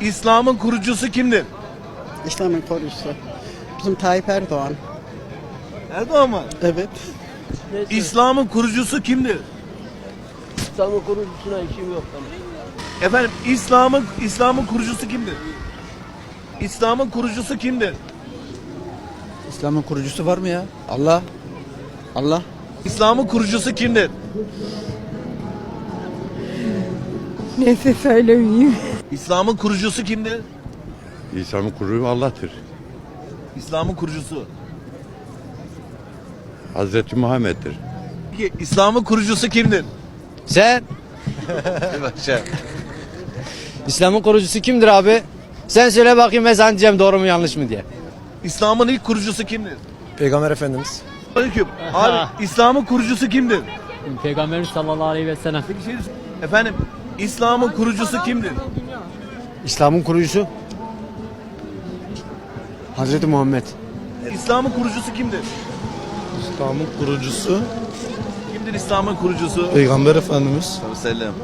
İslam'ın kurucusu kimdir? İslam'ın kurucusu. Bizim Tayyip Erdoğan. Erdoğan mı? Evet. İslam'ın kurucusu kimdir? İslam'ın kurucusuna işim yok benim. Efendim İslam'ın İslam'ın kurucusu kimdir? İslam'ın kurucusu kimdir? İslam'ın kurucusu var mı ya? Allah. Allah. İslam'ın kurucusu kimdir? Neyse söylemeyeyim. İslam'ın kurucusu kimdir? İslam'ın kurucu Allah'tır. İslam'ın kurucusu. Hazreti Muhammed'dir. Peki İslam'ın kurucusu kimdir? Sen Başa. İslam'ın kurucusu kimdir abi? Sen söyle bakayım ben sana diyeceğim doğru mu yanlış mı diye. İslam'ın ilk kurucusu kimdir? Peygamber Efendimiz. Aleyküm. Abi İslam'ın kurucusu kimdir? Peygamberimiz sallallahu aleyhi ve sellem. Peki şey Efendim İslam'ın kurucusu kimdir? İslam'ın kurucusu Hazreti Muhammed. İslam'ın kurucusu kimdir? İslam'ın kurucusu Kimdir İslam'ın kurucusu? Peygamber Efendimiz. Selam.